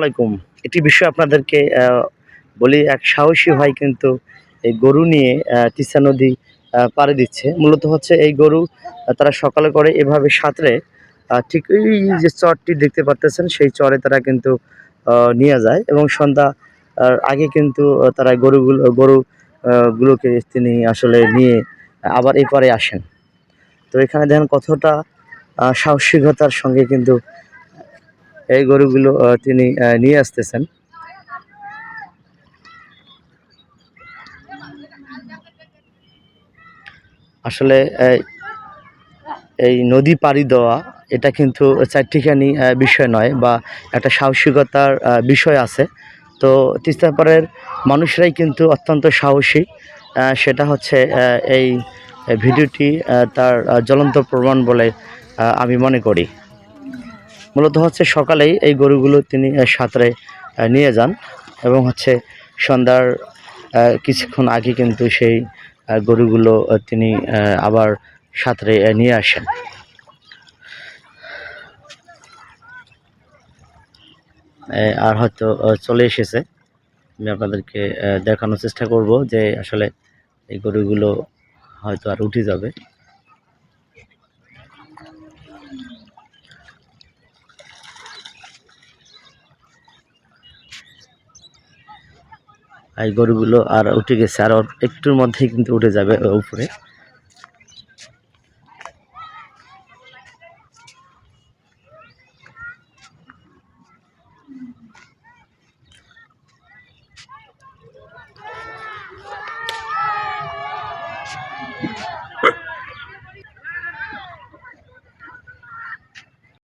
আলাইকুম। একটি বিষয় আপনাদেরকে বলি, এক সাহসী ভাই কিন্তু এই গরু নিয়ে তিস্তা নদী পাড়ি দিচ্ছে। মূলত হচ্ছে এই গরু তারা সকালে করে এভাবে সাঁতরে ঠিক এই যে চরটি দেখতে পারতেছেন, সেই চরে তারা কিন্তু নিয়ে যায় এবং সন্ধ্যা আগে কিন্তু তারা গরুগুলো, গরু গুলোকে তিনি আসলে নিয়ে আবার এই পারে আসেন। তো এখানে দেখেন কতটা সাহসিকতার সঙ্গে কিন্তু এই গরুগুলো তিনি নিয়ে আসতেছেন। আসলে, এই নদী পাড়ি দেওয়া, এটা কিন্তু চারটিখানি বিষয় নয় বা একটা সাহসিকতার বিষয় আছে। তো তিস্তাপাড়ের মানুষরাই কিন্তু অত্যন্ত সাহসী। সেটা হচ্ছে এই ভিডিওটি তার জ্বলন্ত প্রমাণ বলে আমি মনে করি। মূলত হচ্ছে সকালেই এই গরুগুলো তিনি সাঁতরে নিয়ে যান এবং হচ্ছে সন্ধ্যার কিছুক্ষণ আগে কিন্তু সেই গরুগুলো তিনি আবার সাঁতরে নিয়ে আসেন। আর হয়তো চলে এসেছে। আমি আপনাদেরকে দেখানোর চেষ্টা করব যে আসলে এই গরুগুলো হয়তো আর উঠে যাবে। এই গরুগুলো আর উঠে গেছে আর একটুর মধ্যেই কিন্তু উঠে যাবে উপরে।